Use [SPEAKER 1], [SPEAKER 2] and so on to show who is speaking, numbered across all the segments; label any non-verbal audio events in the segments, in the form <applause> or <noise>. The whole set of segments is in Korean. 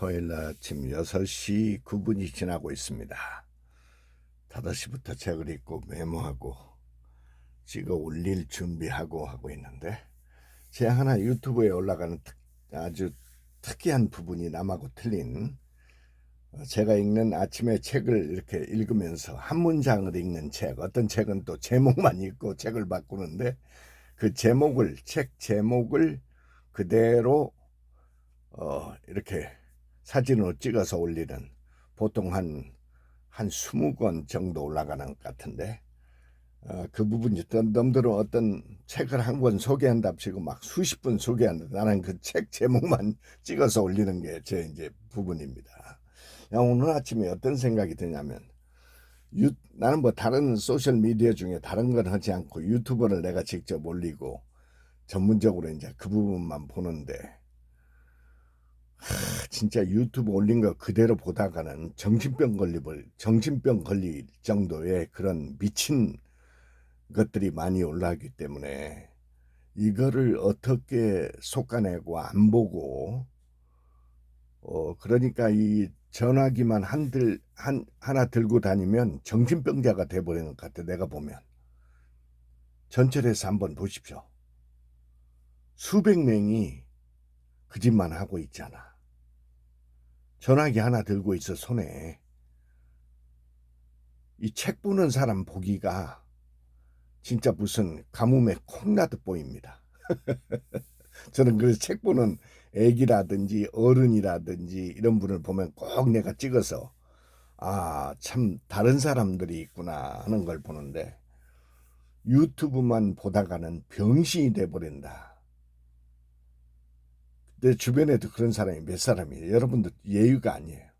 [SPEAKER 1] 토요일 날 아침 6시 9분이 지나고 있습니다. 5시부터 책을 읽고 메모하고 찍어 올릴 준비하고 하고 있는데 제 하나 유튜브에 올라가는 특- 아주 특이한 부분이 남하고 틀린 어, 제가 읽는 아침에 책을 이렇게 읽으면서 한 문장을 읽는 책 어떤 책은 또 제목만 <laughs> 읽고 책을 바꾸는데 그 제목을 책 제목을 그대로 어, 이렇게 사진으로 찍어서 올리는 보통 한, 한 20권 정도 올라가는 것 같은데, 어, 그 부분이 놈들은 어떤 책을 한 권 소개한답시고 막 수십 분 소개한다. 나는 그 책 제목만 <laughs> 찍어서 올리는 게 제 이제 부분입니다. 야, 오늘 아침에 어떤 생각이 드냐면, 유, 나는 뭐 다른 소셜 미디어 중에 다른 건 하지 않고 유튜버를 내가 직접 올리고 전문적으로 이제 그 부분만 보는데, 하, 진짜 유튜브 올린 거 그대로 보다가는 정신병 걸리볼 정신병 걸릴 정도의 그런 미친 것들이 많이 올라오기 때문에 이거를 어떻게 솎아내고 안 보고 어 그러니까 이 전화기만 한들 한 하나 들고 다니면 정신병자가 돼 버리는 것 같아 내가 보면 전철에서 한번 보십시오 수백 명이 그 짓만 하고 있잖아. 전화기 하나 들고 있어 손에 이 책 보는 사람 보기가 진짜 무슨 가뭄에 콩나듯 보입니다. <laughs> 저는 그래서 책 보는 애기라든지 어른이라든지 이런 분을 보면 꼭 내가 찍어서 아, 참 다른 사람들이 있구나 하는 걸 보는데 유튜브만 보다가는 병신이 돼 버린다. 내 주변에도 그런 사람이 몇 사람이에요. 여러분들 예의가 아니에요.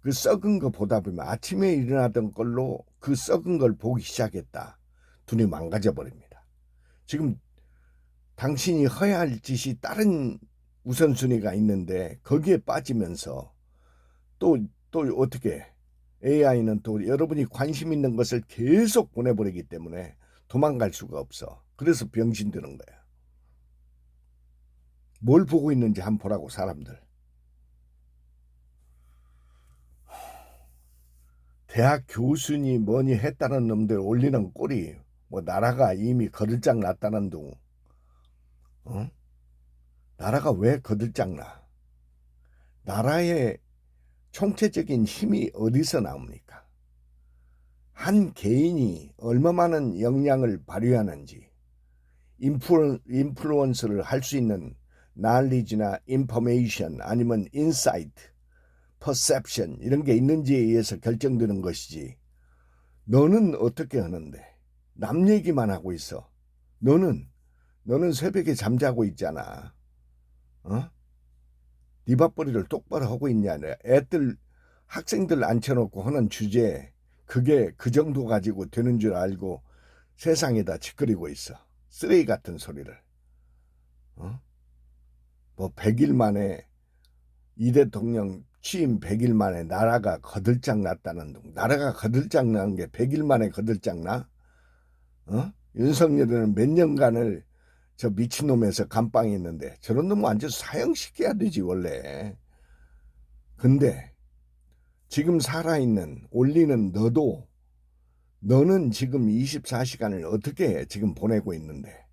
[SPEAKER 1] 그 썩은 거 보다 보면 아침에 일어나던 걸로 그 썩은 걸 보기 시작했다. 눈이 망가져 버립니다. 지금 당신이 해야 할 짓이 다른 우선순위가 있는데 거기에 빠지면서 또, 또 어떻게 AI는 또 여러분이 관심 있는 것을 계속 보내버리기 때문에 도망갈 수가 없어. 그래서 병신 드는 거야. 뭘 보고 있는지 한번 보라고 사람들. 대학 교수니 뭐니 했다는 놈들 올리는 꼴이 뭐 나라가 이미 거들짝 났다는 둥. 어? 나라가 왜 거들짝 나? 나라의 총체적인 힘이 어디서 나옵니까? 한 개인이 얼마 많은 역량을 발휘하는지 인플루, 인플루언스를 할 수 있는 knowledge나 information 아니면 insight, perception 이런 게 있는지에 의해서 결정되는 것이지. 너는 어떻게 하는데? 남 얘기만 하고 있어. 너는 너는 새벽에 잠자고 있잖아. 어? 네 밥벌이를 똑바로 하고 있냐? 애들 학생들 앉혀놓고 하는 주제 그게 그 정도 가지고 되는 줄 알고 세상에다 짓거리고 있어. 쓰레기 같은 소리를. 어? 뭐 100일 만에 이 대통령 취임 100일 만에 나라가 거들짝 났다는 둥. 나라가 거들짝 난 게 100일 만에 거들짝 나? 어? 윤석열은 몇 년간을 저 미친놈에서 감방에 있는데 저런 놈 완전 사형시켜야 되지 원래. 근데 지금 살아있는 올리는 너도 너는 지금 24시간을 어떻게 지금 보내고 있는데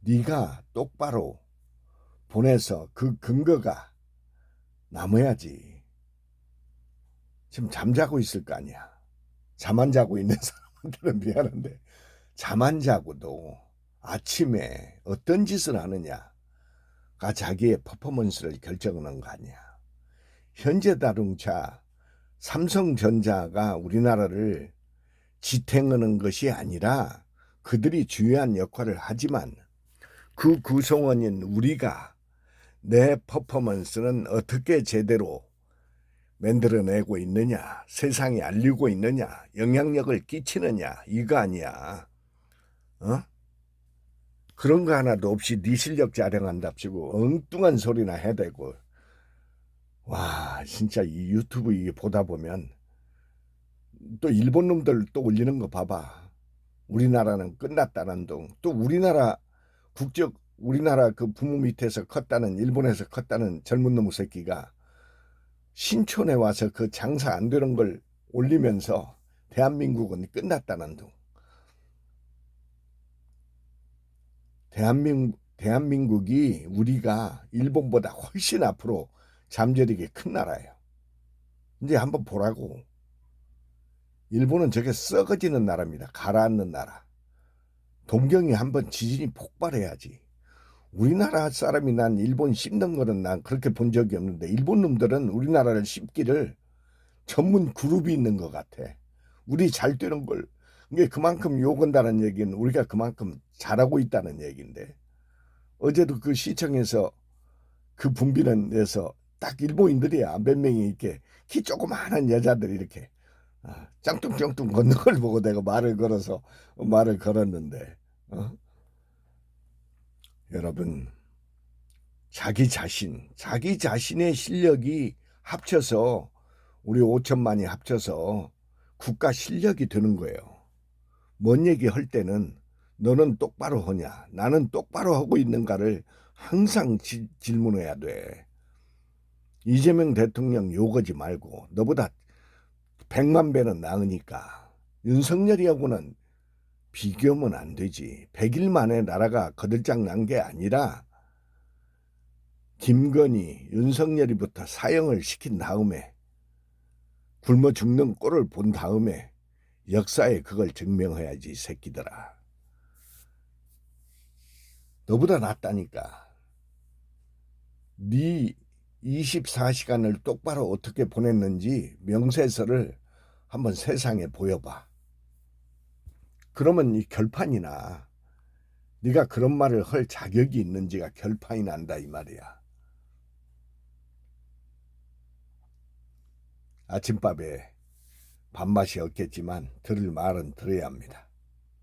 [SPEAKER 1] 네가 똑바로 보내서 그 근거가 남아야지. 지금 잠자고 있을 거 아니야. 잠 안 자고 있는 <laughs> 사람들은 미안한데 잠 안 자고도 아침에 어떤 짓을 하느냐가 자기의 퍼포먼스를 결정하는 거 아니야. 현재 자동차 삼성전자가 우리나라를 지탱하는 것이 아니라 그들이 중요한 역할을 하지만 그 구성원인 우리가 내 퍼포먼스는 어떻게 제대로 만들어내고 있느냐, 세상에 알리고 있느냐, 영향력을 끼치느냐, 이거 아니야. 어? 그런 거 하나도 없이 네 실력 자랑한답시고 엉뚱한 소리나 해대고 와 진짜 이 유튜브 이게 보다 보면 또 일본 놈들 또 올리는 거 봐봐 우리나라는 끝났다는 둥 또 우리나라 국적 우리나라 그 부모 밑에서 컸다는 일본에서 컸다는 젊은 놈의 새끼가 신촌에 와서 그 장사 안 되는 걸 올리면서 대한민국은 끝났다는 둥. 대한민국, 대한민국이 우리가 일본보다 훨씬 앞으로 잠재력이 큰 나라예요. 이제 한번 보라고. 일본은 저게 썩어지는 나라입니다. 가라앉는 나라. 동경이 한번 지진이 폭발해야지. 우리나라 사람이 난 일본 씹는 거는 난 그렇게 본 적이 없는데 일본 놈들은 우리나라를 씹기를 전문 그룹이 있는 것 같아. 우리 잘 되는 걸 이게 그만큼 욕한다는 얘기는 우리가 그만큼 잘하고 있다는 얘기인데 어제도 그 시청에서 그 분비는 데서 딱 일본인들이야 몇 명이 이렇게 키 조그마한 여자들이 이렇게 아, 짱뚱짱뚱 걷는 걸 보고 내가 말을 걸어서 말을 걸었는데 어? 여러분 자기 자신 자기 자신의 실력이 합쳐서 우리 5천만이 합쳐서 국가 실력이 되는 거예요. 뭔 얘기 할 때는 너는 똑바로 하냐 나는 똑바로 하고 있는가를 항상 지- 질문해야 돼. 이재명 대통령 욕하지 말고 너보다 백만 배는 나으니까 윤석열이하고는 비교하면 안 되지. 100일 만에 나라가 거들짝 난 게 아니라 김건희, 윤석열이부터 사형을 시킨 다음에 굶어 죽는 꼴을 본 다음에 역사에 그걸 증명해야지 이 새끼들아. 너보다 낫다니까. 네 24시간을 똑바로 어떻게 보냈는지 명세서를 한번 세상에 보여봐. 그러면 이 결판이 나. 네가 그런 말을 할 자격이 있는지가 결판이 난다 이 말이야. 아침밥에 밥맛이 없겠지만 들을 말은 들어야 합니다.